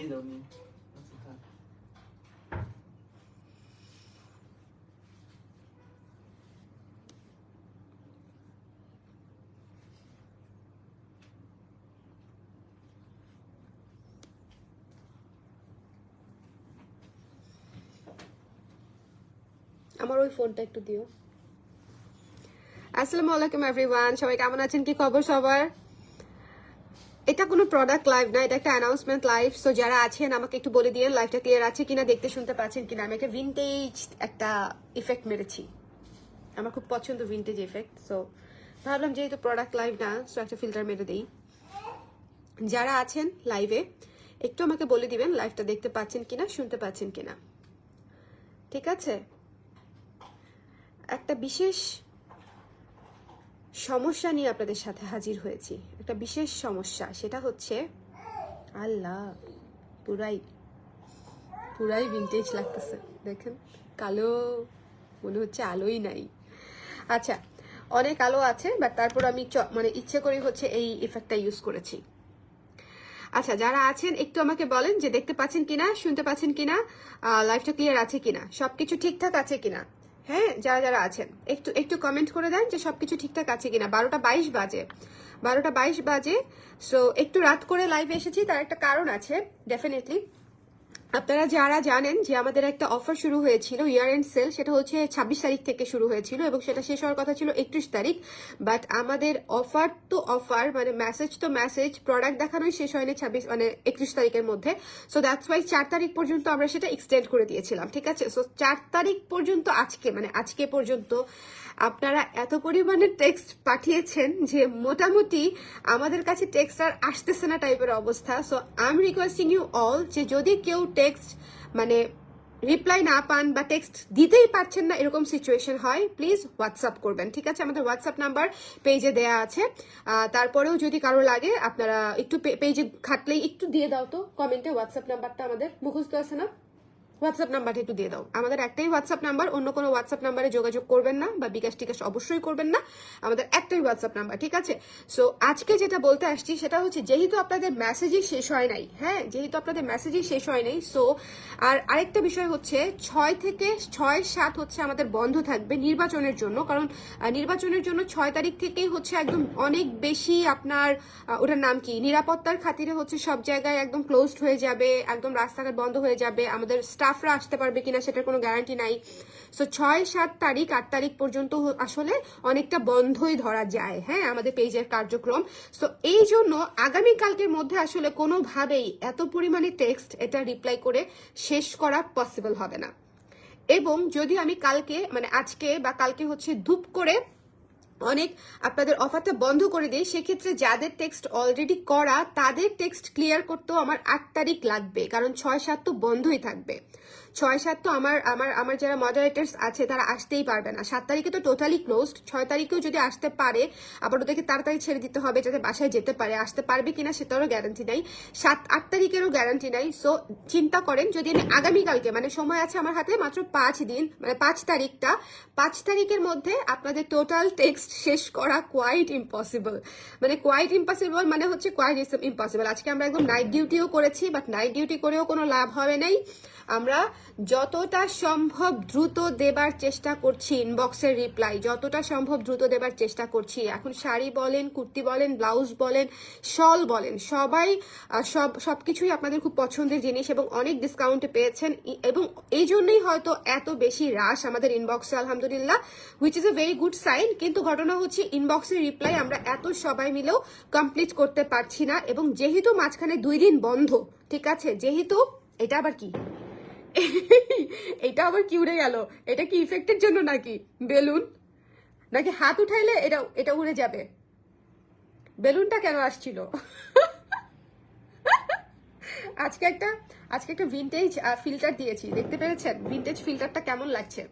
আমার ওই ফোনটা একটু দিও। আসসালামু আলাইকুম এভরিওয়ান সবাই কেমন আছেন? কি খবর সবার? এটা কোনো প্রোডাক্ট লাইভ না, এটা একটা অ্যানাউন্সমেন্ট লাইভ সো যারা আছেন, আমাকে একটু বলে দিয়ে লাইভটা ক্লিয়ার আছে কিনা, দেখতে শুনতে পাচ্ছেন কিনা। আমি একটা ভিনটেজ একটা ইফেক্ট মেরেছি। আমার খুব পছন্দ ভিনটেজ ইফেক্ট সো ভাবলাম যেহেতু প্রোডাক্ট লাইভ না সো একটা ফিল্টার মেরে দিই। যারা আছেন লাইভে একটু আমাকে বলে দিবেন লাইভটা দেখতে পাচ্ছেন কিনা, শুনতে পাচ্ছেন কিনা। ঠিক আছে? একটা বিশেষ সমস্যা নিয়ে আপনাদের সাথে হাজির হয়েছি। একটা বিশেষ সমস্যা, সেটা হচ্ছে আল্লাহ, পুরাই পুরাই ভিনটেজ লাগতেছে। দেখেন, কালো, মনে হচ্ছে আলোই নাই। আচ্ছা অনেক আলো আছে বাট তারপর আমি মানে ইচ্ছে করে হচ্ছে এই ইফেক্টটা ইউজ করেছি। আচ্ছা যারা আছেন, একটু আমাকে বলেন যে দেখতে পাচ্ছেন কিনা, শুনতে পাচ্ছেন কিনা লাইফটা ক্লিয়ার আছে কিনা, সবকিছু ঠিকঠাক আছে কিনা? হ্যাঁ যারা যারা আছেন, একটু একটু কমেন্ট করে দেন যে সবকিছু ঠিকঠাক আছে কিনা। বারোটা বাইশ বাজে। বারোটা বাইশ বাজে। সো একটু রাত করে লাইভে এসেছি, তার একটা কারণ আছে ডেফিনেটলি আপনারা যারা জানেন যে আমাদের একটা অফার শুরু হয়েছিল ইয়ার এন্ড সেল সেটা হচ্ছে ছাব্বিশ তারিখ থেকে শুরু হয়েছিল এবং সেটা শেষ হওয়ার কথা ছিল একত্রিশ তারিখ। বাট আমাদের অফার তো অফার মানে মেসেজ তো মেসেজ প্রোডাক্ট দেখানোই শেষ হয়নি ছাব্বিশ মানে একত্রিশ তারিখের মধ্যে। সো দ্যাটস ওয়াই চার তারিখ পর্যন্ত আমরা সেটা এক্সটেন্ড করে দিয়েছিলাম, ঠিক আছে? সো চার তারিখ পর্যন্ত আজকে মানে আজকে পর্যন্ত আপনারা এত পরিমাণে টেক্সট পাঠিয়েছেন যে মোটামুটি আমাদের কাছে টেক্সট আর আসতেছে না টাইপের অবস্থা। So I am requesting you all যে যদি কেউ টেক্সট মানে রিপ্লাই না পান বা টেক্সট দিতেই পারছেন না, এরকম সিচুয়েশন হয় প্লিজ হোয়াটসঅ্যাপ করবেন, ঠিক আছে? আমাদের হোয়াটসঅ্যাপ নাম্বার পেজে দেয়া আছে। তারপরেও যদি কারও লাগে, আপনারা একটু পেজে খাটলেই একটু দিয়ে দাও তো। কমেন্টে হোয়াটসঅ্যাপ নাম্বারটা আমাদের মুখস্থ আছে না? হোয়াটসঅ্যাপ নাম্বারটা একটু দিয়ে দাও। আমাদের একটাই হোয়াটসঅ্যাপ নাম্বার অন্য কোনো হোয়াটসঅ্যাপ নাম্বারে যোগাযোগ করবেন না বা বিকাশ টিকাশ অবশ্যই করবেন না। আমাদের একটাই হোয়াটসঅ্যাপ নাম্বার ঠিক আছে? সো আজকে যেটা বলতে আসছি সেটা হচ্ছে, যেহেতু আপনাদের মেসেজই শেষ হয় নাই হ্যাঁ? যেহেতু আপনাদের মেসেজই শেষ হয় নাই সো আর আরেকটা বিষয় হচ্ছে, ছয় থেকে ছয় সাত হচ্ছে আমাদের বন্ধ থাকবে নির্বাচনের জন্য, কারণ নির্বাচনের জন্য ছয় তারিখ থেকেই হচ্ছে একদম অনেক বেশি আপনার ওটার নাম কি? নিরাপত্তার খাতিরে হচ্ছে সব জায়গায় একদম ক্লোজড হয়ে যাবে, একদম রাস্তাঘাট বন্ধ হয়ে যাবে, আমাদের স্টাফরা আসতে পারবে কিনা সেটার কোনো গ্যারান্টি নাই। সো ছয়, সাত তারিখ, আট তারিখ পর্যন্ত আসলে অনেকটা বন্ধই ধরা যায় হ্যাঁ আমাদের পেজের কার্যক্রম। সো এই জন্য আগামীকালকের মধ্যে আসলে কোনোভাবেই এত পরিমাণে টেক্সট এটা রিপ্লাই করে শেষ করা পসিবল হবে না। এবং যদি আমি কালকে মানে আজকে বা কালকে হচ্ছে ধূপ করে অনেক আপনাদের অফারটা বন্ধ করে দিই। সেক্ষেত্রে যাদের টেক্সট অলরেডি করা, তাদের টেক্সট ক্লিয়ার করতেও আমার আট তারিখ লাগবে, কারণ ছয় সাত তো বন্ধই থাকবে। ছয় সাত তো আমার আমার আমার যারা মডারেটার্স আছে তারা আসতেই পারবে না। সাত তারিখে তো টোটালি ক্লোজড ছয় তারিখেও যদি আসতে পারে আবার ওদেরকে তাড়াতাড়ি ছেড়ে দিতে হবে যাতে বাসায় যেতে পারে। আসতে পারবে কিনা সেটারও গ্যারান্টি নাই। সাত, আট তারিখেরও গ্যারান্টি নাই। সো চিন্তা করেন, যদি আমি আগামীকালকে মানে সময় আছে আমার হাতে মাত্র পাঁচ দিন মানে পাঁচ তারিখটা, পাঁচ তারিখের মধ্যে আপনাদের টোটাল টেক্সট শেষ করা কোয়াইট ইম্পসিবল মানে কোয়াইট ইম্পসিবল মানে হচ্ছে কোয়াইট ইম্পসিবল আজকে আমরা একদম নাইট ডিউটিও করেছি বাট নাইট ডিউটি করেও কোনো লাভ হবে নাই। আমরা যতটা সম্ভব দ্রুত দেবার চেষ্টা করছি ইনবক্সের রিপ্লাই যতটা সম্ভব দ্রুত দেবার চেষ্টা করছি। এখন শাড়ি বলেন কুর্তি বলেন ব্লাউজ বলেন শল বলেন সবাই আহ, সব সবকিছুই আপনাদের খুব পছন্দের জিনিস এবং অনেক ডিসকাউন্ট পেয়েছেন। এবং এই জন্যই হয়তো এত বেশি রাশ আমাদের ইনবক্সে আলহামদুলিল্লাহ which is a very good sign কিন্তু ঘটনা হচ্ছে ইনবক্সের রিপ্লাই আমরা এত সবাই মিলেও কমপ্লিট করতে পারছি না এবং যেহেতু মাঝখানে দুই দিন বন্ধ ঠিক আছে? যেহেতু এটা আবার কি? এটা আবার কি উড়ে গেল? এটা কি ইফেক্টের জন্য নাকি? বেলুন? নাকি হাত উঠাইলে এটা এটা উড়ে যাবে? বেলুনটা কেন আসছিল? আজকে একটা আজকে একটা ভিনটেজ ফিল্টার দিয়েছি। দেখতে পেরেছেন? ভিনটেজ ফিল্টারটা কেমন লাগছে?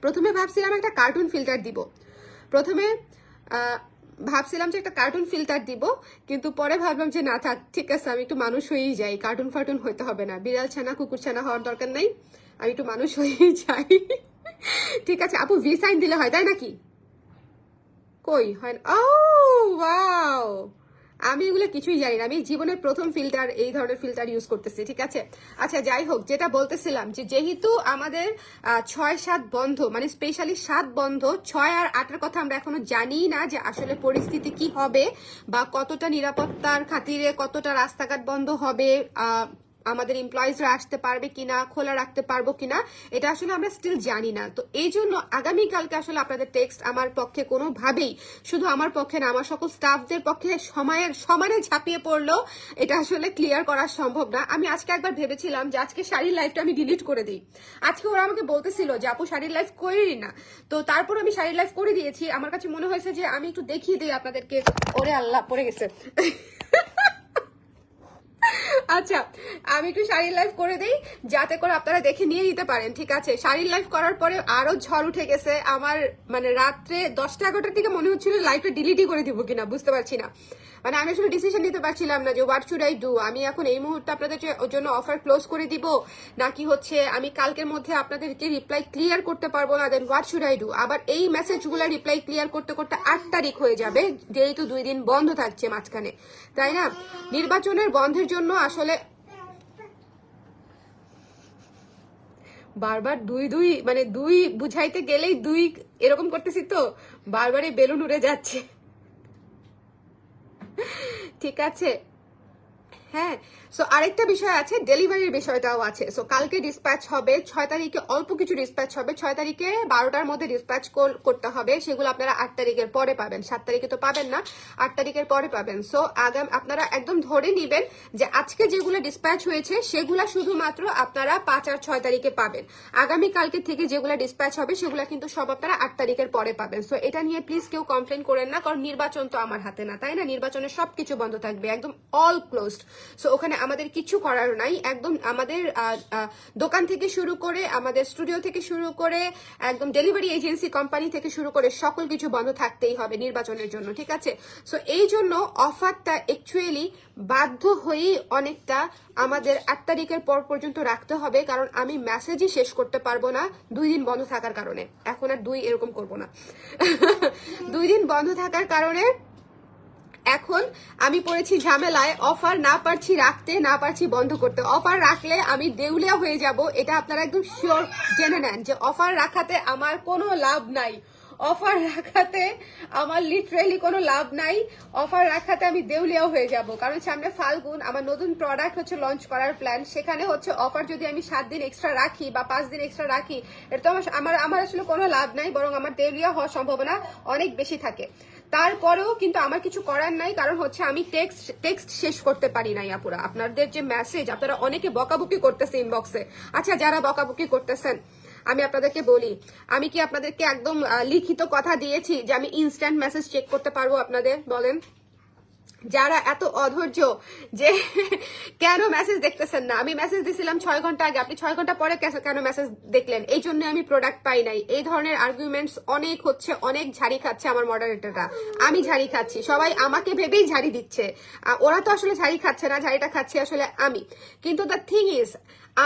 প্রথমে ভাবছিলাম একটা কার্টুন ফিল্টার দিব। প্রথমে ভাবছিলাম যে একটা কার্টুন ফিল্টার দিব, কিন্তু পরে ভাবলাম যে না থাক, ঠিক আছে, আমি একটু মানুষ হয়েই যাই। কার্টুন ফার্টুন হইতে হবে না। বিড়াল ছানা, কুকুর ছানা হওয়ার দরকার নাই। আমি একটু মানুষ হয়েই যাই। ঠিক আছে, আপু ভি সাইন দিলে হয়, তাই নাকি? কই? হয় ও ওয়াও আমি এগুলো কিছুই জানি না। আমি জীবনের প্রথম ফিল্টার এই ধরনের ফিল্টার ইউজ করতেছি, ঠিক আছে? আচ্ছা যাই হোক, যেটা বলতেছিলাম যে যেহেতু আমাদের ছয়, সাত বন্ধ মানে স্পেশালি সাত বন্ধ, ছয় আর আটের কথা আমরা এখনও জানি না যে আসলে পরিস্থিতি কি হবে বা কতটা নিরাপত্তার খাতিরে কতটা রাস্তাঘাট বন্ধ হবে আমাদের এমপ্লয়িজরা আসতে পারবে কিনা, খোলা রাখতে পারব কিনা, এটা আসলে আমরা স্টিল জানি না। তো এই জন্য আগামীকালকে আসলে আপনাদের টেক্সট আমার পক্ষে কোনোভাবেই, শুধু আমার পক্ষে না, আমার সকল স্টাফদের পক্ষে সময়ের সমানে ঝাঁপিয়ে পড়লেও এটা আসলে ক্লিয়ার করা সম্ভব না। আমি আজকে একবার ভেবেছিলাম যে আজকে শাড়ির লাইফটা আমি ডিলিট করে দিই। আজকে ওরা আমাকে বলতেছিল যে, আপু, শাড়ির লাইফ করি না। তো তারপর আমি শাড়ির লাইফ করে দিয়েছি। আমার কাছে মনে হয়েছে যে, আমি একটু দেখিয়ে দিই আপনাদেরকে। ওরে আল্লাহ, পড়ে গেছে। আচ্ছা আমি একটু শাড়ির লাইফ করে দিই, যাতে করে আপনারা দেখে নিয়ে নিতে পারেন, ঠিক আছে? শাড়ির লাইফ করার পরে আরও ঝড় উঠে গেছে, আমার মানে রাত্রে দশটা এগারোটার দিকে মনে হচ্ছিল লাইফটা ডিলিটই করে দিব কিনা, বুঝতে পারছি না। মানে আমি আসলে ডিসিশন নিতে পারছিলাম না যে হোয়াট শুড আই ডু আমি এখন এই মুহূর্তে আপনাদের জন্য অফার ক্লোজ করে দিব, নাকি হচ্ছে আমি কালকের মধ্যে আপনাদেরকে রিপ্লাই ক্লিয়ার করতে পারব না then what should I do আবার এই মেসেজগুলো রিপ্লাই ক্লিয়ার করতে করতে আট তারিখ হয়ে যাবে, যেহেতু দুই দিন বন্ধ থাকছে মাঝখানে। তাই না? নির্বাচনের বন্ধের জন্য আসলে বারবার দুই দুই মানে দুই বুঝাইতে গেলেই দুই এরকম করতেছি তো, বারবারই বেলুন উড়ে যাচ্ছে। ঠিক আছে। হ্যাঁ সো আরেকটা বিষয় আছে ডেলিভারির বিষয়টাও আছে। সো কালকে ডিসপ্যাচ হবে, ছয় তারিখে অল্প কিছু ডিসপ্যাচ হবে, ছয় তারিখে বারোটার মধ্যে ডিসপ্যাচ করতে হবে, সেগুলো আপনারা আট তারিখের পরে পাবেন। সাত তারিখে তো পাবেন না, আট তারিখের পরে পাবেন। সো আগাম আপনারা একদম ধরে নিবেন যে আজকে যেগুলো ডিসপ্যাচ হয়েছে, সেগুলো শুধুমাত্র আপনারা পাঁচ আর ছয় তারিখে পাবেন। আগামী কালকে থেকে যেগুলো ডিসপ্যাচ হবে, সেগুলো কিন্তু সব আপনারা আট তারিখের পরে পাবেন। সো এটা নিয়ে প্লিজ কেউ কমপ্লেন করেন না, কারণ নির্বাচন তো আমার হাতে না, তাই না? নির্বাচনের সবকিছু বন্ধ থাকবে, একদম অল ক্লোজড সো ওখানে আমাদের কিছু করার নাই। একদম আমাদের দোকান থেকে শুরু করে, আমাদের স্টুডিও থেকে শুরু করে, একদম ডেলিভারি এজেন্সি কোম্পানি থেকে শুরু করে সকল কিছু বন্ধ থাকতেই হবে নির্বাচনের জন্য, ঠিক আছে? সো এই জন্য অফারটা অ্যাকচুয়ালি বাধ্য হয়েই অনেকটা আমাদের আট তারিখের পর পর্যন্ত রাখতে হবে, কারণ আমি মেসেজই শেষ করতে পারব না দুই দিন বন্ধ থাকার কারণে। এখন আর দুই এরকম করব না। দুই দিন বন্ধ থাকার কারণে এখন আমি পড়েছি ঝামেলায়। অফার না পারছি রাখতে, না পারছি বন্ধ করতে। অফার রাখলে আমি দেউলিয়া হয়ে যাব, এটা আপনারা একদম শিওর জেনে নেন যে অফার রাখাতে আমার কোনো লাভ নাই। অফার রাখাতে আমার লিটারেলি কোনো লাভ নাই। অফার রাখাতে আমি দেউলিয়াও হয়ে যাব। কারণ সামনে ফাল্গুন, আমার নতুন প্রোডাক্ট হচ্ছে লঞ্চ করার প্ল্যান সেখানে হচ্ছে অফার যদি আমি সাত দিন এক্সট্রা রাখি বা পাঁচ দিন এক্সট্রা রাখি এটা তো আমার- আমার আসলে কোনো লাভ নাই, বরং আমার দেউলিয়া হওয়ার সম্ভাবনা অনেক বেশি থাকে। তারপরেও কিন্তু আমার কিছু করার নাই, কারণ হচ্ছে আমি টেক্সট টেক্সট শেষ করতে পারি নাই আপুরা। আপনাদের যে মেসেজ আপনারা অনেকে বকাবকি করতেছে ইনবক্সে আচ্ছা যারা বকাবকি করতেছেন, আমি আপনাদেরকে বলি, আমি কি আপনাদেরকে একদম লিখিত কথা দিয়েছি যে আমি ইনস্ট্যান্ট মেসেজ চেক করতে পারব আপনাদের? বলেন। যারা এত অধৈর্য যে কেন মেসেজ দেখতেছেন না? আমি মেসেজ দিছিলাম ছয় ঘণ্টা আগে। আপনি ছয় ঘণ্টা পরে কেন মেসেজ দেখলেন? এই জন্য আমি প্রোডাক্ট পাই নাই। এই ধরনের আর্গুমেন্টস অনেক হচ্ছে, অনেক ঝাড়ি খাচ্ছে আমার মডারেটররা আমি ঝাড়ি খাচ্ছি। সবাই আমাকে ভেবেই ঝাড়ি দিচ্ছে। ওরা তো আসলে ঝাড়ি খাচ্ছে না, ঝাড়িটা খাচ্ছে আসলে আমি। কিন্তু দ্য থিং ইজ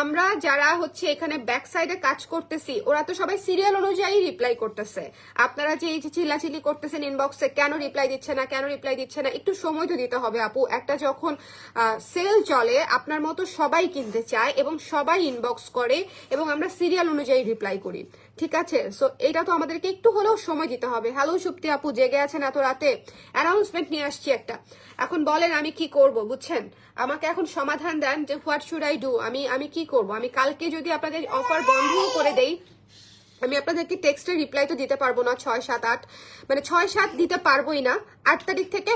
আমরা যারা হচ্ছে এখানে ব্যাক সাইডে কাজ করতেছি, ওরা তো সবাই সিরিয়াল অনুযায়ী রিপ্লাই করতেছে। আপনারা যে এই যে চিল্লাচিল্লি করতেছেন ইনবক্সে কেন রিপ্লাই দিচ্ছে না, কেন রিপ্লাই দিচ্ছে না, একটু সময় তো দিতে হবে আপু। একটা যখন সেল চলে, আপনার মতো সবাই কিনতে চায় এবং সবাই ইনবক্স করে এবং আমরা সিরিয়াল অনুযায়ী রিপ্লাই করি। ঠিক আছে? সো এটা তো আমাদেরকে একটু হলেও সময় দিতে হবে। হ্যালো সুপ্তি আপু, জেগে আছেন এত রাতে। অ্যানাউন্সমেন্ট নিয়ে আসছি একটা। এখন বলেন আমি কি করব, বুঝছেন? আমাকে এখন সমাধান দেন যে হোয়াট শুড আই ডু আমি আমি কি করব? আমি কালকে যদি আপনাদের অফার বন্ধও করে দেই, আমি আপনাদেরকে টেক্সটের রিপ্লাই তো দিতে পারব না, ছয় সাত আট। মানে ছয় সাত দিতে পারবোই না। আট তারিখ থেকে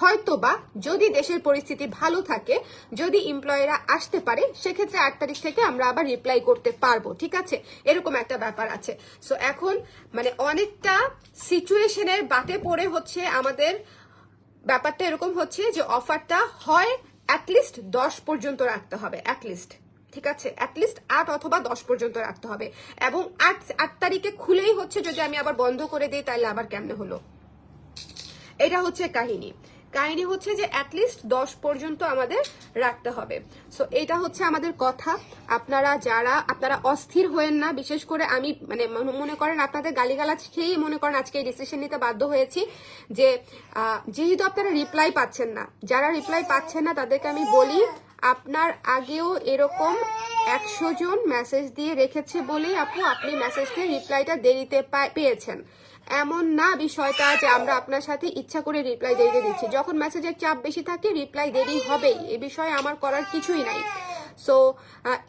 হয়তো বা যদি দেশের পরিস্থিতি ভালো থাকে, যদি এমপ্লয়িরা আসতে পারে, সেক্ষেত্রে আট তারিখ থেকে আমরা আবার রিপ্লাই করতে পারব, ঠিক আছে? এরকম একটা ব্যাপার আছে। সো এখন মানে অনেকটা সিচুয়েশনের বাটে পড়ে হচ্ছে আমাদের, ব্যাপারটা এরকম হচ্ছে যে অফারটা হয় অ্যাটলিস্ট দশ পর্যন্ত রাখতে হবে অ্যাটলিস্ট ঠিক আছে? অ্যাটলিস্ট আট অথবা দশ পর্যন্ত রাখতে হবে। এবং আট আট তারিখে খুলেই হচ্ছে, যদি আমি আবার বন্ধ করে দিই, তাহলে আবার কেমনে হলো? এটা হচ্ছে কাহিনী। কাহিনী হচ্ছে যে অ্যাটলিস্ট দশ পর্যন্ত আমাদের রাখতে হবে। সো এটা হচ্ছে আমাদের কথা। আপনারা যারা, আপনারা অস্থির হয়েন না, বিশেষ করে আমি মানে মনে- করেন আপনাদের গালিগালাজ খেয়েই মনে করেন আজকে এই ডিসিশন নিতে বাধ্য হয়েছি যে যেহেতু আপনারা রিপ্লাই পাচ্ছেন না, যারা রিপ্লাই পাচ্ছেন না, তাদেরকে আমি বলি, আপনার আগেও এরকম একশো জন মেসেজ দিয়ে রেখেছে বলেই আপু, আপনি মেসেজ দিয়ে রিপ্লাইটা দেরিতে পেয়েছেন। এমন না বিষয়টা যে আমরা আপনার সাথে ইচ্ছা করে রিপ্লাই দেরিতে দিচ্ছি। যখন মেসেজের চাপ বেশি থাকে রিপ্লাই দেরি হবেই। এ বিষয়ে আমার করার কিছুই নাই। সো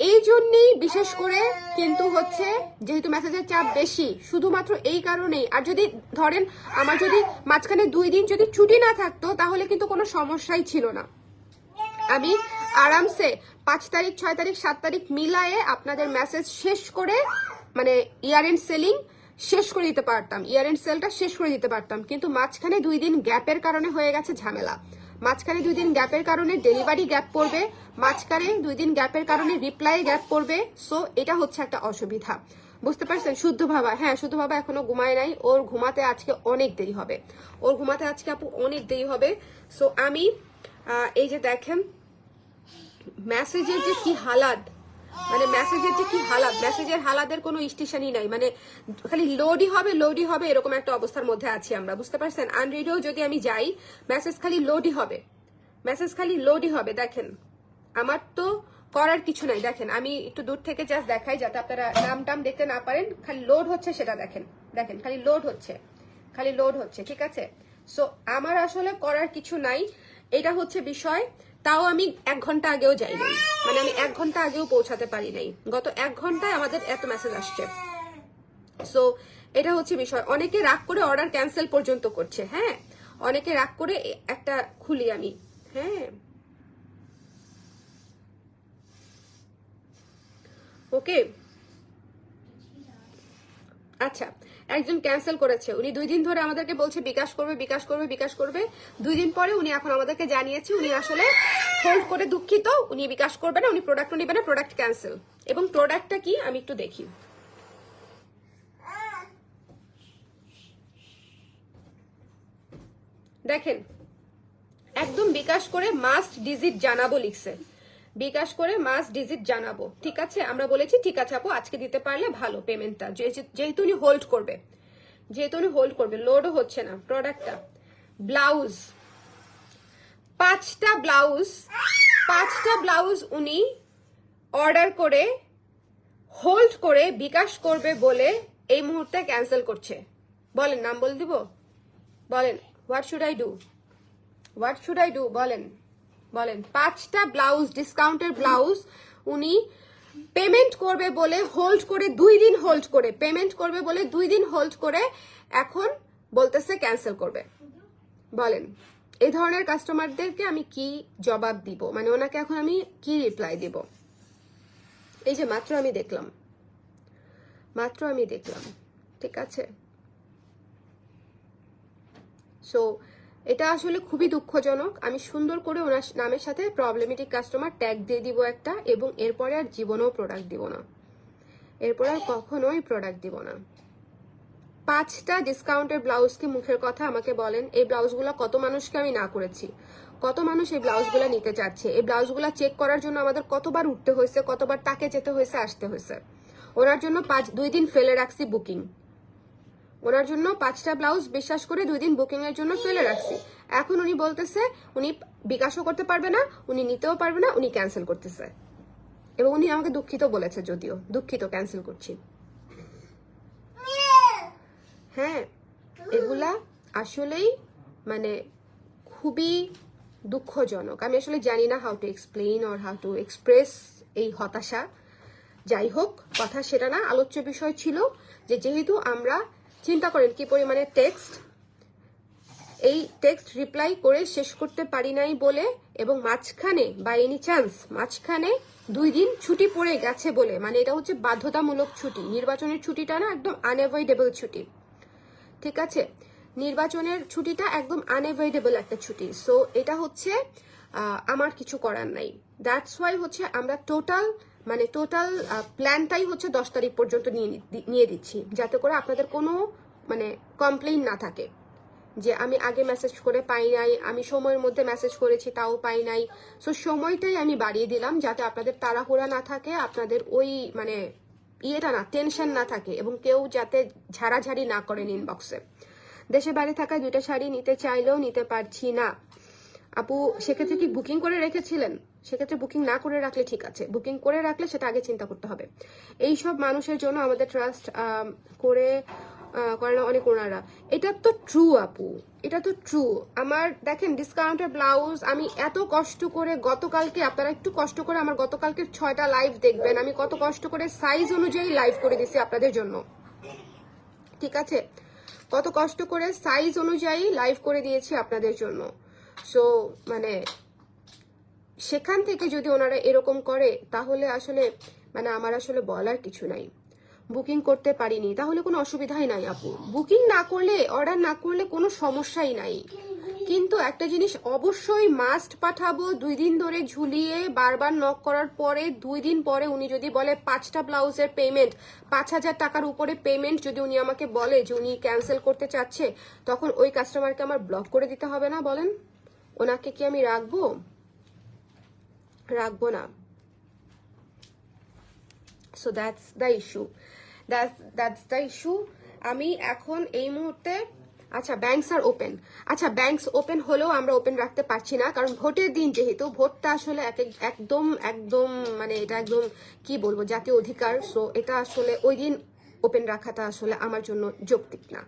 এই জন্যেই বিশেষ করে কিন্তু হচ্ছে, যেহেতু মেসেজের চাপ বেশি, শুধুমাত্র এই কারণেই। আর যদি ধরেন, আমার যদি মাঝখানে দুই দিন যদি ছুটি না থাকতো, তাহলে কিন্তু কোনো সমস্যাই ছিল না। আমি আরামসে পাঁচ তারিখ, ছয় তারিখ, সাত তারিখ মিলায়ে আপনাদের মেসেজ শেষ করে মানে ইয়ার এন্ড সেলিং শেষ করে দিতে পারতাম। ইয়ার এন্ড সেলটা শেষ করে দিতে পারতাম। কিন্তু মাঝখানে দুই দিন গ্যাপের কারণে হয়ে গেছে ঝামেলা। মাঝখানে দুই দিন গ্যাপের কারণে ডেলিভারি গ্যাপ পড়বে। মাঝখানে দুই দিন গ্যাপের কারণে রিপ্লাই গ্যাপ পড়বে। সো এটা হচ্ছে একটা অসুবিধা। বুঝতে পারছেন? শুদ্ধ ভাবা। হ্যাঁ শুদ্ধ ভাবা এখনও ঘুমায় নাই। ওর ঘুমাতে আজকে অনেক দেরি হবে। ওর ঘুমাতে আজকে আপু অনেক দেরি হবে। সো আমি এই যে দেখেন মেসেজের যে কি হালাত মানে মেসেজের যে কি হালাত মেসেজের হালাতের কোনো স্টেশনই নাই। মানে খালি লোডই হবে লোডই হবে, এরকম একটা অবস্থার মধ্যে আছি আমরা। বুঝতে পারছেন? আনরিডেও যদি আমি যাই মেসেজ খালি লোডই হবে। মেসেজ খালি লোডই হবে, দেখেন। আমার তো করার কিছু নাই, দেখেন। আমি একটু দূর থেকে জাস্ট দেখাই, যাতে আপনারা নাম টাম দেখতে না পারেন। খালি লোড হচ্ছে সেটা দেখেন। দেখেন, খালি লোড হচ্ছে। খালি লোড হচ্ছে, ঠিক আছে? সো আমার আসলে করার কিছু নাই। এটা হচ্ছে বিষয়। তাও আমি এক ঘণ্টা আগেও যাই নাই মানে আমি এক ঘণ্টা আগেও পৌঁছাতে পারি নাই। গত এক ঘন্টায় আমাদের এত মেসেজ আসছে। সো এটা হচ্ছে বিষয়। অনেকে রাগ করে অর্ডার ক্যান্সেল পর্যন্ত করছে হ্যাঁ? অনেকে রাগ করে একটা খুলি আমি হ্যাঁ? ওকে আচ্ছা। একজন ক্যান্সেল করেছে। উনি দুই দিন ধরে আমাদেরকে বলছে, বিকাশ করবে বিকাশ করবে বিকাশ করবে। দুই দিন পরে উনি এখন আমাদেরকে জানিয়েছে, উনি আসলে হোল্ড করে দুঃখিত, উনি বিকাশ করবে না, উনি প্রোডাক্ট নেবে না প্রোডাক্ট ক্যান্সেল এবং প্রোডাক্টটা কি? আমি একটু দেখি। দেখেন, একদম বিকাশ করে মাস্ট ডিজিট জানাব লিখছে। বিকাশ করে মাস ডিজিট জানাব। ঠিক আছে? আমরা বলেছি, ঠিক আছে আপু, আজকে দিতে পারলে ভালো পেমেন্টটা যেহেতু উনি হোল্ড করবে। যেহেতু উনি হোল্ড করবে লোডও হচ্ছে না প্রোডাক্টটা ব্লাউজ পাঁচটা ব্লাউজ পাঁচটা ব্লাউজ উনি অর্ডার করে হোল্ড করে বিকাশ করবে বলে এই মুহূর্তে ক্যান্সেল করছে। বলেন, নাম বলে দিব? বলেন what should I do what should I do বলেন। বলেন, পাঁচটা ব্লাউজ ডিসকাউন্টের ব্লাউজ উনি পেমেন্ট করবে বলে হোল্ড করে দুই দিন হোল্ড করে পেমেন্ট করবে বলে দুই দিন হোল্ড করে এখন বলতেছে ক্যান্সেল করবে। বলেন, এই ধরনের কাস্টমারদেরকে আমি কি জবাব দিব? মানে ওনাকে এখন আমি কি রিপ্লাই দিব? এই যে মাত্র আমি দেখলাম, মাত্র আমি দেখলাম, ঠিক আছে? সো এটা আসলে খুবই দুঃখজনক। আমি সুন্দর করে ওনার নামের সাথে প্রবলেমেটিক কাস্টমার ট্যাগ দিয়ে দিব একটা এবং এরপরে আর জীবনেও প্রোডাক্ট দিব না। এরপরে আর কখনোই প্রোডাক্ট দিব না। পাঁচটা ডিসকাউন্টের ব্লাউজ কি মুখের কথা আমাকে বলেন? এই ব্লাউজগুলো কত মানুষকে আমি না করেছি। কত মানুষ এই ব্লাউজগুলো নিতে চাচ্ছে? এই ব্লাউজগুলো চেক করার জন্য আমাদের কতবার উঠতে হয়েছে, কতবার তাকে যেতে হয়েছে, আসতে হয়েছে। ওনার জন্য পাঁচ দুই দিন ফেলে রাখছি বুকিং ওনার জন্য পাঁচটা ব্লাউজ বিশ্বাস করে দুই দিন বুকিং এর জন্য ফেলে রাখছি। এখন উনি বলতেছে, উনি বিকাশও করতে পারবে না, উনি নিতেও পারবে না, উনি ক্যান্সেল করতেছে। এবং উনি আমাকে দুঃখিত বলেছে যদিও, দুঃখিত ক্যান্সেল করছি। হ্যাঁ এগুলা আসলেই মানে খুবই দুঃখজনক। আমি আসলে জানি না how to explain or how to express এই হতাশা। যাই হোক, কথা সেটা না, আলোচ্য বিষয় ছিল যে যেহেতু আমরা চিন্তা করেন কি পরিমাণে টেক্সট এই টেক্সট রিপ্লাই করে শেষ করতে পারি নাই বলে এবং মাঝখানে বা এনি চান্স মাঝখানে দুই দিন ছুটি পড়ে গেছে বলে। মানে এটা হচ্ছে বাধ্যতামূলক ছুটি। নির্বাচনের ছুটিটা না একদম আনএভয়েডেবল ছুটি। ঠিক আছে? নির্বাচনের ছুটিটা একদম আনএভয়েডেবল একটা ছুটি। সো এটা হচ্ছে আমার কিছু করার নাই। দ্যাটস ওয়াই হচ্ছে আমরা টোটাল মানে টোটাল প্ল্যানটাই হচ্ছে দশ তারিখ পর্যন্ত নিয়ে দিচ্ছি। যাতে করে আপনাদের কোনো মানে কমপ্লেন না থাকে। যে আমি আগে মেসেজ করে পাই নাই, আমি সময়ের মধ্যে মেসেজ করেছি, তাও পাই নাই। সো সময়টাই আমি বাড়িয়ে দিলাম যাতে আপনাদের তাড়াহুড়া না থাকে, আপনাদের ওই মানে ইয়েটা না টেনশন না থাকে এবং কেউ যাতে ঝাড়াঝাড়ি না করেন ইনবক্সে দেশে বাইরে থাকায় দুইটা শাড়ি নিতে চাইলেও নিতে পারছি না। আপু সেক্ষেত্রে কি বুকিং করে রেখেছিলেন? সেক্ষেত্রে বুকিং না করে রাখলে ঠিক আছে। বুকিং করে রাখলে সেটা আগে চিন্তা করতে হবে। এই সব মানুষের জন্য আমাদের ট্রাস্ট করে আহ, করে না অনেক ওনারা। এটা তো ট্রু আপু। এটা তো ট্রু আমার দেখেন ডিসকাউন্টের ব্লাউজ আমি এত কষ্ট করে গতকালকে আপনারা একটু কষ্ট করে আমার গতকালকে ছয়টা লাইভ দেখবেন। আমি কত কষ্ট করে সাইজ অনুযায়ী লাইভ করে দিছি আপনাদের জন্য। ঠিক আছে? কত কষ্ট করে সাইজ অনুযায়ী লাইভ করে দিয়েছি আপনাদের জন্য। সো মানে সেখান থেকে যদি ওনারা এরকম করে, তাহলে আসলে মানে আমার আসলে বলার কিছু নাই। বুকিং করতে পারিনি, তাহলে কোনো অসুবিধাই নাই আপু। বুকিং না করলে অর্ডার না করলে কোনো সমস্যাই নাই। কিন্তু একটা জিনিস অবশ্যই মাস্ট পাঠাবো, দুই দিন ধরে ঝুলিয়ে বারবার নক করার পরে, দুই দিন পরে উনি যদি বলে পাঁচটা ব্লাউজের পেমেন্ট পাঁচ হাজার টাকার উপরে পেমেন্ট যদি উনি আমাকে বলে যে উনি ক্যান্সেল করতে চাচ্ছে, তখন ওই কাস্টমারকে আমার ব্লক করে দিতে হবে না বলেন? ওনাকে কি আমি রাখব? রাখব না। So that's the issue that's the issue আমি এখন এই মুহূর্তে আচ্ছা ব্যাংকস আর ওপেন আচ্ছা ব্যাংকস ওপেন হলেও আমরা ওপেন রাখতে পারছি না, কারণ ভোটের দিন যেহেতু, ভোটটা আসলে এক এক- একদম একদম মানে এটা একদম, কি বলব, জাতীয় অধিকার। সো এটা আসলে ওই দিন ওপেন রাখাটা আসলে আমার জন্য যৌক্তিক না।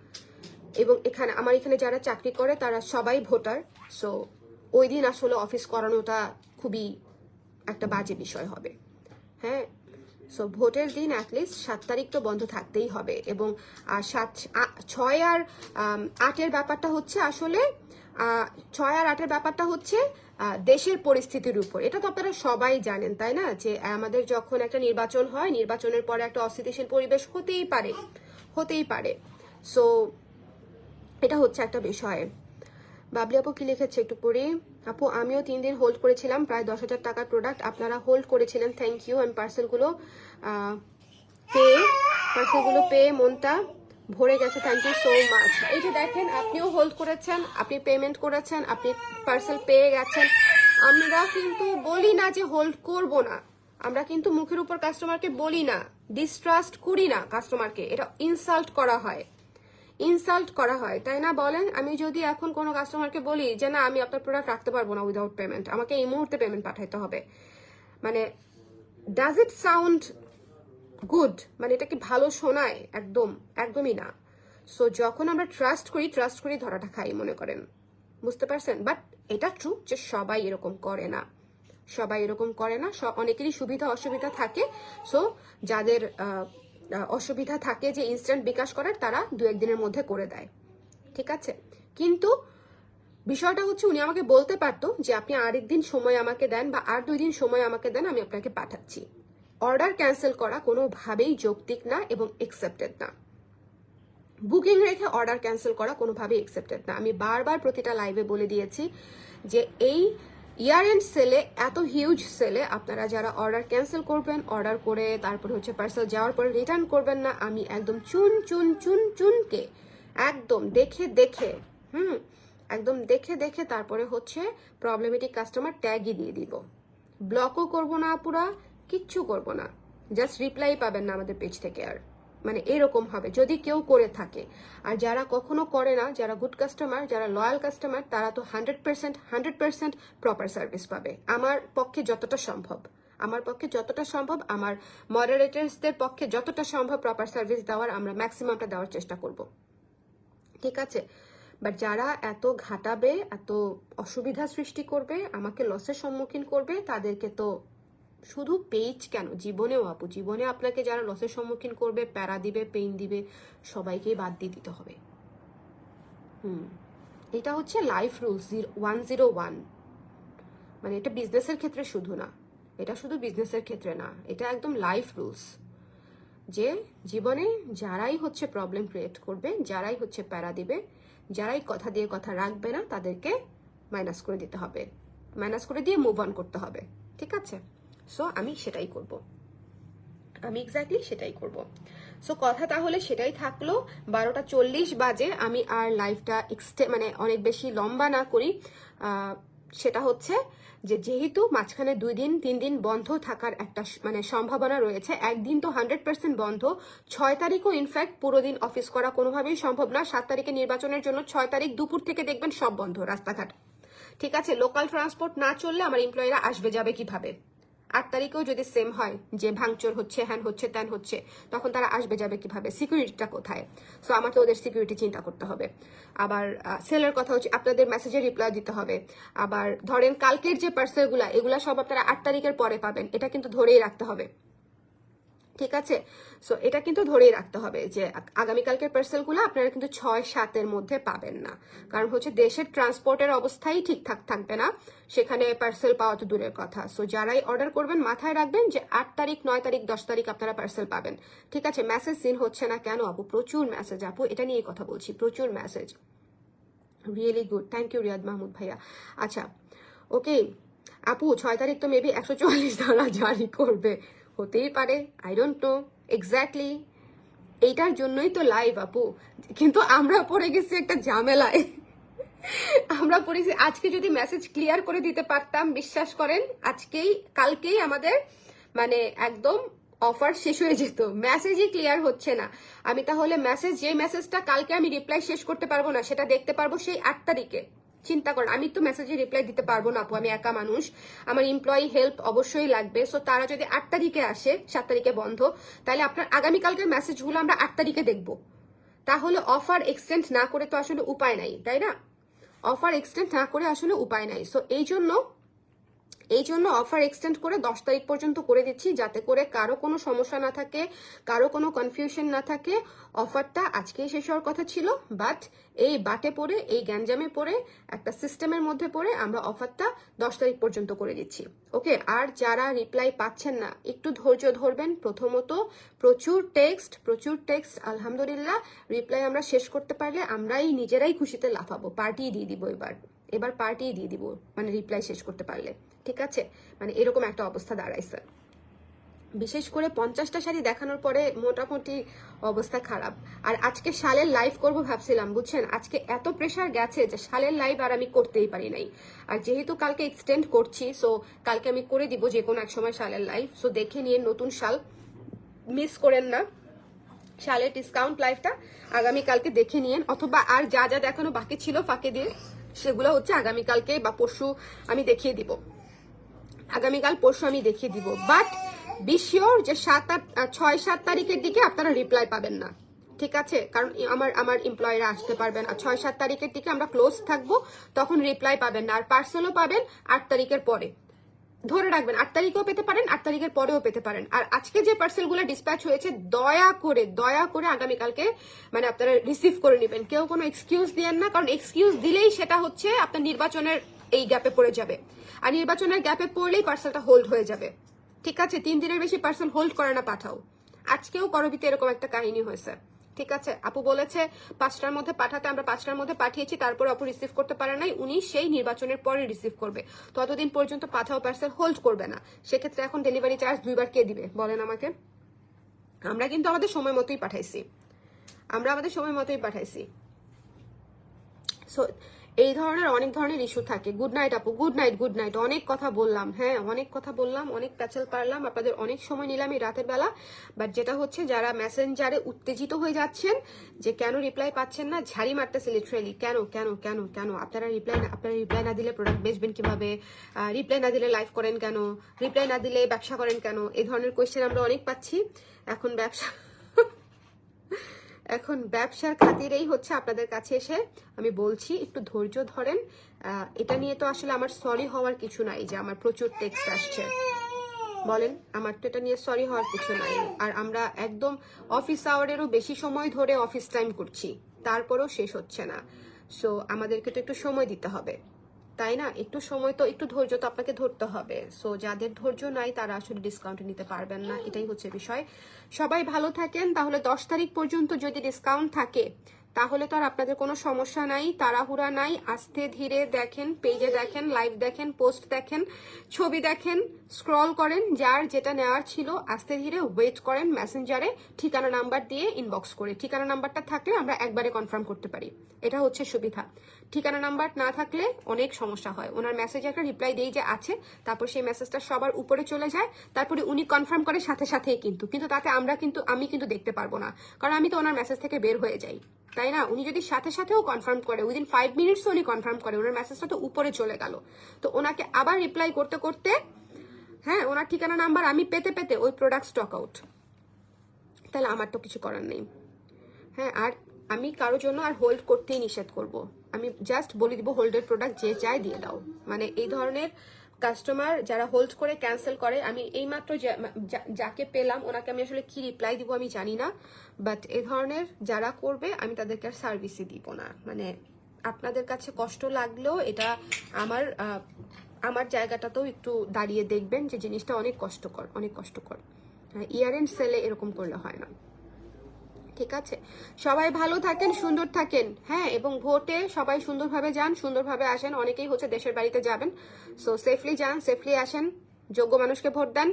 এবং এখানে, আমার এখানে যারা চাকরি করে, তারা সবাই ভোটার। সো ওই দিন আসলে অফিস করানোটা খুবই একটা বাজে বিষয় হবে। হ্যাঁ? সো ভোটের দিন অ্যাটলিস্ট সাত তারিখ তো বন্ধ থাকতেই হবে এবং সাত ছয় আর আটের ব্যাপারটা হচ্ছে আসলে ছয় আর আটের ব্যাপারটা হচ্ছে দেশের পরিস্থিতির উপর। এটা তো আপনারা সবাই জানেন, তাই না? যে, আমাদের যখন একটা নির্বাচন হয়, নির্বাচনের পরে একটা অস্থিতিশীল পরিবেশ হতেই পারে হতেই পারে। সো এটা হচ্ছে একটা বিষয়। বাবলি আপু কি লিখেছে একটু পড়ি? আপু, আমিও তিন দিন হোল্ড করেছিলাম, প্রায় দশ হাজার টাকার প্রোডাক্ট আপনারা হোল্ড করেছিলেন থ্যাংক ইউ আমি পার্সেলগুলো পেয়ে পার্সেলগুলো পেয়ে মনটা ভরে গেছে থ্যাংক ইউ সো মাচ এই যে দেখেন, আপনিও হোল্ড করেছেন, আপনি পেমেন্ট করেছেন, আপনি পার্সেল পেয়ে গেছেন। আমরা কিন্তু বলি না যে হোল্ড করব না। আমরা কিন্তু মুখের উপর কাস্টমারকে বলি না ডিস্ট্রাস্ট করি না কাস্টমারকে এটা ইনসাল্ট করা হয়। ইনসাল্ট করা হয়, তাই না বলেন? আমি যদি এখন কোনো কাস্টমারকে বলি যে, না, আমি আপনার প্রোডাক্ট রাখতে পারব না উইদাউট পেমেন্ট আমাকে এই মুহূর্তে পেমেন্ট পাঠাইতে হবে। মানে ডাজ ইট সাউন্ড গুড মানে এটা কি ভালো শোনায়? একদম, একদমই না। সো যখন আমরা ট্রাস্ট করি ট্রাস্ট করি ধরাটা খাই, মনে করেন। বুঝতে পারছেন? বাট এটা ট্রু যে, সবাই এরকম করে না। সবাই এরকম করে না অনেকেরই সুবিধা অসুবিধা থাকে। সো যাদের অসুবিধা থাকে যে ইনস্ট্যান্ট বিকাশ করার, তারা দু একদিনের মধ্যে করে দেয়। ঠিক আছে? কিন্তু বিষয়টা হচ্ছে, উনি আমাকে বলতে পারতো যে আপনি আরেকদিন সময় আমাকে দেন বা আর দুই দিন সময় আমাকে দেন, আমি আপনাকে পাঠাচ্ছি। অর্ডার ক্যান্সেল করা কোনোভাবেই যৌক্তিক না এবং একসেপ্টেড না। বুকিং রেখে অর্ডার ক্যান্সেল করা কোনোভাবেই একসেপ্টেড না। আমি বারবার প্রতিটা লাইভে বলে দিয়েছি যে এই ইয়ার এন্ড সেলে, এত হিউজ সেলে আপনারা যারা অর্ডার ক্যান্সেল করবেন অর্ডার করে তারপরে হচ্ছে পার্সেল যাওয়ার পরে রিটার্ন করবেন না, আমি একদম চুন চুন চুন, চুনকে একদম দেখে দেখে, হুম, একদম দেখে দেখে তারপরে হচ্ছে প্রবলেমেটিক কাস্টমার ট্যাগই দিয়ে দিব। ব্লকও করব না পুরা, কিচ্ছু করব না। জাস্ট রিপ্লাই পাবেন না আমাদের পেজ থেকে আর। মানে এরকম হবে, যদি কেউ করে থাকে। আর যারা কখনো করে না, যারা গুড কাস্টমার যারা লয়াল কাস্টমার তারা তো hundred percent hundred percent proper service পাবে। আমার পক্ষে যতটা সম্ভব। আমার পক্ষে যতটা সম্ভব, আমার মডারেটার্সদের পক্ষে যতটা সম্ভব প্রপার সার্ভিস দেওয়ার আমরা ম্যাক্সিমামটা দেওয়ার চেষ্টা করব। ঠিক আছে? বাট যারা এত ঘাটাবে, এত অসুবিধা সৃষ্টি করবে, আমাকে লসের সম্মুখীন করবে, তাদেরকে তো শুধু পেজ কেন? জীবনেও আপু, জীবনে আপনাকে যারা লসের সম্মুখীন করবে, প্যারা দিবে পেইন দিবে, সবাইকেই বাদ দিয়ে দিতে হবে। হুম, এটা হচ্ছে life rules one zero one মানে এটা বিজনেসের ক্ষেত্রে শুধু না, এটা শুধু বিজনেসের ক্ষেত্রে না, এটা একদম লাইফ রুলস যে জীবনে যারাই হচ্ছে প্রবলেম ক্রিয়েট করবে, যারাই হচ্ছে প্যারা দিবে, যারাই কথা দিয়ে কথা রাখবে না, তাদেরকে মাইনাস করে দিতে হবে। মাইনাস করে দিয়ে মুভ অন করতে হবে, ঠিক আছে? সো আমি সেটাই করব। আমি এক্স্যাক্টলি সেটাই করব। সো কথা তাহলে সেটাই থাকল, বারোটা চল্লিশ বাজে, আমি আর লাইফটা এক্সটে মানে অনেক বেশি লম্বা না করি। সেটা হচ্ছে যে যেহেতু মাঝখানে দুই দিন, তিন দিন বন্ধ থাকার একটা মানে সম্ভাবনা রয়েছে, একদিন তো হান্ড্রেড পার্সেন্ট বন্ধ। ছয় তারিখও ইনফ্যাক্ট পুরো দিন অফিস করা কোনোভাবেই সম্ভব না। সাত তারিখে নির্বাচনের জন্য ছয় তারিখ দুপুর থেকে দেখবেন সব বন্ধ রাস্তাঘাট। ঠিক আছে লোকাল ট্রান্সপোর্ট না চললে আমার এমপ্লয়িরা আসবে, যাবে কীভাবে? আট তারিখেও যদি সেম হয়, যে ভাঙচুর হচ্ছে, হ্যান হচ্ছে, ত্যান হচ্ছে, তখন তারা আসবে, যাবে কীভাবে? সিকিউরিটিটা কোথায়? সো আমার তো ওদের সিকিউরিটি চিন্তা করতে হবে। আবার সেলের কথা হচ্ছে, আপনাদের মেসেজে রিপ্লাই দিতে হবে। আবার, ধরেন কালকের যে পার্সেলগুলা এগুলা সব আপনারা আট তারিখের পরে পাবেন। এটা কিন্তু ধরেই রাখতে হবে। ঠিক আছে? সো এটা কিন্তু ধরেই রাখতে হবে যে, আগামীকালকের পার্সেলগুলো আপনারা কিন্তু ছয়, সাতের মধ্যে পাবেন না। কারণ হচ্ছে দেশের ট্রান্সপোর্টের অবস্থাই ঠিকঠাক থাকবে না। সেখানে পার্সেল পাওয়া তো দূরের কথা। সো যারাই অর্ডার করবেন, মাথায় রাখবেন যে, আট তারিখ, নয় তারিখ, দশ তারিখ আপনারা পার্সেল পাবেন। ঠিক আছে? মেসেজ সিন হচ্ছে না কেন? আপু, প্রচুর মেসেজ আপু। এটা নিয়ে কথা বলছি, প্রচুর message really good thank you Riyad Mahmud ভাইয়া। আচ্ছা ওকে আপু, ছয় তারিখ তো মেবি একশো চুয়াল্লিশ ধারা জারি করবে। হতেই পারে আই ডোন্ট নো এক্স্যাক্টলি এইটার জন্যই তো লাইভ আপু। কিন্তু আমরা পড়ে গেছি একটা ঝামেলায়। আমরা পড়েছি আজকে যদি মেসেজ ক্লিয়ার করে দিতে পারতাম, বিশ্বাস করেন, আজকেই, কালকেই আমাদের মানে একদম অফার শেষ হয়ে যেত। মেসেজই ক্লিয়ার হচ্ছে না। আমি তাহলে মেসেজ যে মেসেজটা কালকে আমি রিপ্লাই শেষ করতে পারব না, সেটা দেখতে পারব সেই আট তারিখে। চিন্তা করেন। আমি তো মেসেজে রিপ্লাই দিতে পারব না আপু, আমি একা মানুষ। আমার এমপ্লয়ি হেল্প অবশ্যই লাগবে। সো তারা যদি আট তারিখে আসে, সাত তারিখে বন্ধ, তাহলে আপনার আগামীকালকের মেসেজগুলো আমরা আট তারিখে দেখব। তাহলে অফার এক্সটেন্ড না করে তো আসলে উপায় নাই, তাই না? অফার এক্সটেন্ড না করে আসলে উপায় নাই। সো এই জন্য এই জন্য অফার এক্সটেন্ড করে দশ তারিখ পর্যন্ত করে দিচ্ছি, যাতে করে কারও কোনো সমস্যা না থাকে, কারও কোনো কনফিউশন না থাকে। অফারটা আজকেই শেষ হওয়ার কথা ছিল বাট এই বাটে পড়ে এই গ্যাঞ্জামে পড়ে একটা সিস্টেমের মধ্যে পড়ে আমরা অফারটা দশ তারিখ পর্যন্ত করে দিচ্ছি। ওকে আর যারা রিপ্লাই পাচ্ছেন না, একটু ধৈর্য ধরবেন। প্রথমত, প্রচুর টেক্সট প্রচুর টেক্সট আলহামদুলিল্লাহ রিপ্লাই আমরা শেষ করতে পারলে আমরাই নিজেরাই খুশিতে লাফাবো। পার্টি দিয়ে দিব এবার। এবার পার্টি দিয়ে দিব মানে রিপ্লাই শেষ করতে পারলে। ঠিক আছে? মানে এরকম একটা অবস্থা দাঁড়াইছে। বিশেষ করে পঞ্চাশটা শাড়ি দেখানোর পরে মোটামুটি অবস্থা খারাপ। আর আজকে শালের লাইভ করব ভাবছিলাম, বুঝছেন? আজকে এত প্রেশার গেছে যে শালের লাইভ আর আমি করতেই পারি নাই। আর যেহেতু কালকে এক্সটেন্ড করছি সো কালকে আমি করে দিব যে কোনো এক সময় শালের লাইভ সো দেখে নিয়ে নতুন শাল মিস করেন না। শালের ডিসকাউন্ট লাইফটা আগামীকালকে দেখে নিয়েন। অথবা আর যা যা দেখানো বাকি ছিল ফাঁকে দিয়ে, সেগুলো হচ্ছে আগামীকালকে বা পরশু আমি দেখিয়ে দিব। আগামীকাল পরশু আমি দেখিয়ে দিব। বাট বি শিওর যে সাত আট ছয় সাত তারিখের দিকে আপনারা রিপ্লাই পাবেন না। ঠিক আছে? কারণ আমার আমার এমপ্লয়িরা আসতে পারবেন আর ছয় সাত তারিখের দিকে আমরা ক্লোজ থাকব, তখন রিপ্লাই পাবেন না। আর পার্সেলও পাবেন আট তারিখের পরে। ধরে রাখবেন, আট তারিখেও পেতে পারেন, আট তারিখের পরেও পেতে পারেন। আর আজকে যে পার্সেলগুলো ডিসপ্যাচ হয়েছে, দয়া করে দয়া করে আগামীকালকে মানে আপনারা রিসিভ করে নেবেন। কেউ কোনো এক্সকিউজ দিয়েন না, কারণ এক্সকিউজ দিলেই সেটা হচ্ছে আপনার নির্বাচনের এই গ্যাপে পড়ে যাবে। আর নির্বাচনের গ্যাপে পড়লেই পার্সেলটা হোল্ড হয়ে যাবে। ঠিক আছে? তিন দিনের বেশি পার্সেল হোল্ড করে না পাঠাও। আজকেও করবিতে এরকম একটা কাহিনী হয়েছে। ঠিক আছে? আপু বলেছে, পাঁচটার মধ্যে পাঠাতে আমরা পাঁচটার মধ্যে পাঠিয়েছি, তারপর আপু রিসিভ করতে পারে নাই, উনি সেই নির্বাচনের পরে রিসিভ করবে। ততদিন পর্যন্ত পাঠাও পার্সেল হোল্ড করবে না। সেক্ষেত্রে এখন ডেলিভারি চার্জ দুইবার কে দিবে? বলেন আমাকে। আমরা কিন্তু আমাদের সময় মতোই পাঠাইছি। আমরা আমাদের সময় মতোই পাঠাইছি। সো এই ধরনের অনেক ধরনের ইস্যু থাকে। গুড নাইট আপু। গুড নাইট গুড নাইট অনেক কথা বললাম হ্যাঁ অনেক কথা বললাম, অনেক প্যাচেল পারলাম। আপনাদের অনেক সময় নিলাম এই রাতের বেলা। বাট যেটা হচ্ছে, যারা মেসেঞ্জারে উত্তেজিত হয়ে যাচ্ছেন, যে কেন রিপ্লাই পাচ্ছেন না, ঝাড়ি মারতেছে লিটারেলি কেন কেন কেন কেন? আপনারা রিপ্লাই আপনারা রিপ্লাই না দিলে প্রোডাক্ট বেচবেন কীভাবে? রিপ্লাই না দিলে লাইভ করেন কেন? রিপ্লাই না দিলে ব্যবসা করেন কেন? এই ধরনের কোয়েশ্চেন আমরা অনেক পাচ্ছি। এখন ব্যবসা এখন ব্যবসার খাতিরেই হচ্ছে আপনাদের কাছে এসে আমি বলছি, একটু ধৈর্য ধরেন। এটা নিয়ে তো আসলে আমার সরি হওয়ার কিছু নাই যে আমার প্রচুর টেক্সট আসছে। বলেন, আমার তো এটা নিয়ে সরি হওয়ার কিছু নাই। আর আমরা একদম অফিস আওয়ারেরও বেশি সময় ধরে অফিস টাইম করছি, তারপরেও শেষ হচ্ছে না। সো আমাদেরকে তো একটু সময় দিতে হবে। তাই না? একটু সময় তো, একটু ধৈর্য তো আপনাকে ধরতে হবে। সো যাদের ধৈর্য নাই, তারা আসলে ডিসকাউন্ট নিতে পারবেন না। এটাই হচ্ছে বিষয়। সবাই ভালো থাকেন, তাহলে দশ তারিখ পর্যন্ত যদি ডিসকাউন্ট থাকে, তাহলে তো আর আপনাদের কোনো সমস্যা নাই, তাড়াহুড়া নাই। আস্তে ধীরে দেখেন পেজে দেখেন লাইভ দেখেন পোস্ট দেখেন, ছবি দেখেন স্ক্রল করেন, যার যেটা নেওয়ার ছিল, আস্তে ধীরে ওয়েট করেন মেসেঞ্জারে ঠিকানা নাম্বার দিয়ে ইনবক্স করে। ঠিকানা নাম্বারটা থাকলে আমরা একবারে কনফার্ম করতে পারি। এটা হচ্ছে সুবিধা। ঠিকানা নাম্বার না থাকলে অনেক সমস্যা হয়। ওনার মেসেজে একটা রিপ্লাই দেই যে আছে, তারপর সেই মেসেজটা সবার উপরে চলে যায়, তারপরে উনি কনফার্ম করে সাথে সাথেই কিন্তু কিন্তু তাতে আমরা কিন্তু, আমি কিন্তু দেখতে পারব না, কারণ আমি তো ওনার মেসেজ থেকে বের হয়ে যাই। তাই না? উনি যদি সাথে সাথেও কনফার্ম করে উইদিন ফাইভ মিনিটস উনি কনফার্ম করে, ওনার মেসেজটা তো উপরে চলে গেল। তো ওনাকে আবার রিপ্লাই করতে করতে হ্যাঁ ওনার ঠিকানা নাম্বার আমি পেতে পেতে ওই প্রোডাক্ট স্টক আউট তাহলে আমার তো কিছু করার নেই। হ্যাঁ আর আমি কারোর জন্য আর হোল্ড করতেই নিষেধ করব। আমি জাস্ট বলে দিব হোল্ডের প্রোডাক্ট যে চাই দিয়ে দাও। মানে এই ধরনের কাস্টমার যারা হোল্ড করে ক্যান্সেল করে, আমি এইমাত্র যাকে পেলাম, ওনাকে আমি আসলে কি রিপ্লাই দিব আমি জানি না। বাট এ ধরনের যারা করবে, আমি তাদেরকে আর সার্ভিসই দিব না। মানে আপনাদের কাছে কষ্ট লাগলেও এটা আমার আমার জায়গাটাতেও একটু দাঁড়িয়ে দেখবেন যে জিনিসটা অনেক কষ্টকর অনেক কষ্টকর। ইয়ার এন্ড সেলে এরকম করলে হয় না। ঠিক আছে? সবাই ভালো থাকেন, সুন্দর থাকেন। হ্যাঁ এবং ভোটে সবাই সুন্দরভাবে যান, সুন্দরভাবে আসেন। অনেকেই হচ্ছে দেশের বাড়িতে যাবেন। সো সেফলি যান সেফলি আসেন। যোগ্য মানুষকে ভোট দেন।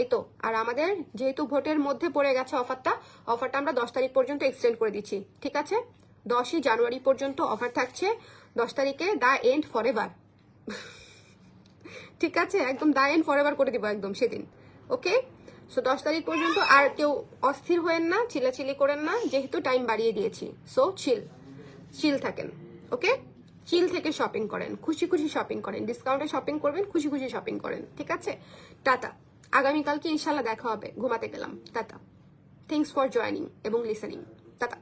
এই তো। আর আমাদের যেহেতু ভোটের মধ্যে পড়ে গেছে অফারটা অফারটা আমরা দশ তারিখ পর্যন্ত এক্সটেন্ড করে দিচ্ছি। ঠিক আছে? দশই জানুয়ারি পর্যন্ত অফার থাকছে। দশ তারিখে দা এন্ড ফর এভার ঠিক আছে? একদম দা এন্ড ফর এভার করে দিব একদম সেদিন। ওকে সো দশ তারিখ পর্যন্ত আর কেউ অস্থির হয়েন না চিলাচিলি করেন না, যেহেতু টাইম বাড়িয়ে দিয়েছি। সো চিল চিল থাকেন ওকে চিল থেকে শপিং করেন, খুশি খুশি শপিং করেন ডিসকাউন্টে শপিং করবেন, খুশি খুশি শপিং করেন, ঠিক আছে? টাটা। আগামীকালকে ইনশাল্লাহ দেখা হবে, ঘুমাতে গেলাম। টাটা। থ্যাংকস ফর জয়নিং এবং লিসেনিং টাটা।